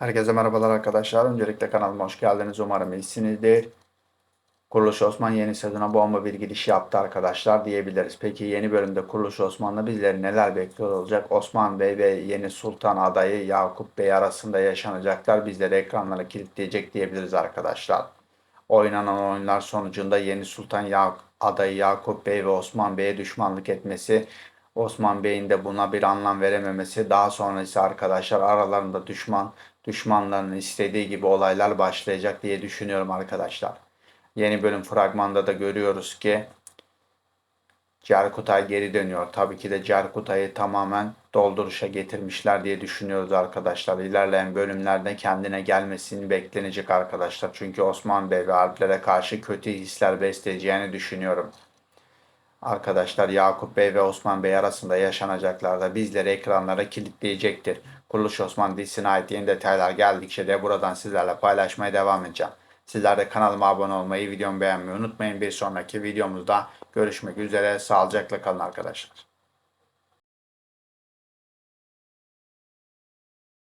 Herkese merhabalar arkadaşlar. Öncelikle kanalıma hoş geldiniz. Umarım iyisinizdir. Kuruluş Osman yeni sezona bomba bir giriş yaptı arkadaşlar diyebiliriz. Peki yeni bölümde Kuruluş Osman'la bizleri neler bekliyor olacak? Osman Bey ve yeni sultan adayı Yakup Bey arasında yaşanacaklar bizleri ekranlara kilitleyecek diyebiliriz arkadaşlar. Oynanan oyunlar sonucunda yeni sultan Ya- adayı Yakup Bey ve Osman Bey'e düşmanlık etmesi, Osman Bey'in de buna bir anlam verememesi, daha sonra ise arkadaşlar aralarında düşman, düşmanların istediği gibi olaylar başlayacak diye düşünüyorum arkadaşlar. Yeni bölüm fragmanda da görüyoruz ki Cerkutay geri dönüyor. Tabii ki de Cerkutay'ı tamamen dolduruşa getirmişler diye düşünüyoruz arkadaşlar. İlerleyen bölümlerde kendine gelmesini beklenecek arkadaşlar. Çünkü Osman Bey ve Alplere karşı kötü hisler besleyeceğini düşünüyorum. Arkadaşlar Yakup Bey ve Osman Bey arasında yaşanacaklar da bizleri ekranlara kilitleyecektir. Kuruluş Osman dizisine ait yeni detaylar geldikçe de buradan sizlerle paylaşmaya devam edeceğim. Sizler de kanalıma abone olmayı, videomu beğenmeyi unutmayın. Bir sonraki videomuzda görüşmek üzere. Sağlıcakla kalın arkadaşlar.